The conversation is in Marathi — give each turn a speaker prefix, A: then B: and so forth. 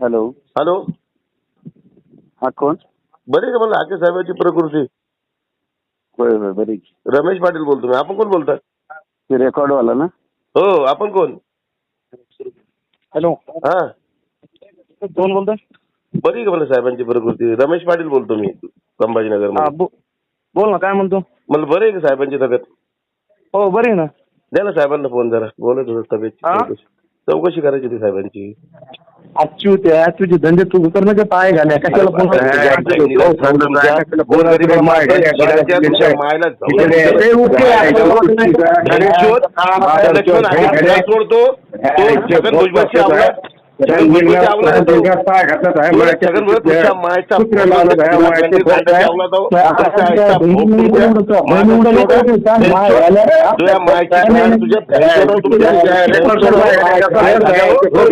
A: हॅलो.
B: हॅलो.
A: हा कोण?
B: बरे का म्हणलं? हाके साहेबांची प्रकृती.
A: होय होय बरी
B: रमेश पाटील बोलतो मी. आपण कोण बोलता
A: ते रेकॉर्ड वाला ना?
B: हो आपण कोण?
A: हॅलो.
B: हा.
A: कोण बोलतोय?
B: बरी का म्हणलं साहेबांची प्रकृती? रमेश पाटील बोलतो मी संभाजीनगर
A: हा बो- बोल ना काय म्हणतो?
B: मला बरं आहे का साहेबांची तब्येत?
A: हो बरी आहे ना.
B: द्या ना साहेबांना फोन जरा. बोलत होतं
A: हा?
B: चौकशी. चौकशी करायची होती साहेबांची.
A: अच्युत त्या तुझे धंदे तू उतरण्याचे पाय घाले कशाला फोन आहे.
B: आहे, सोडतो तो भुजबळची आहे आहो. तुझ्या तुझ्या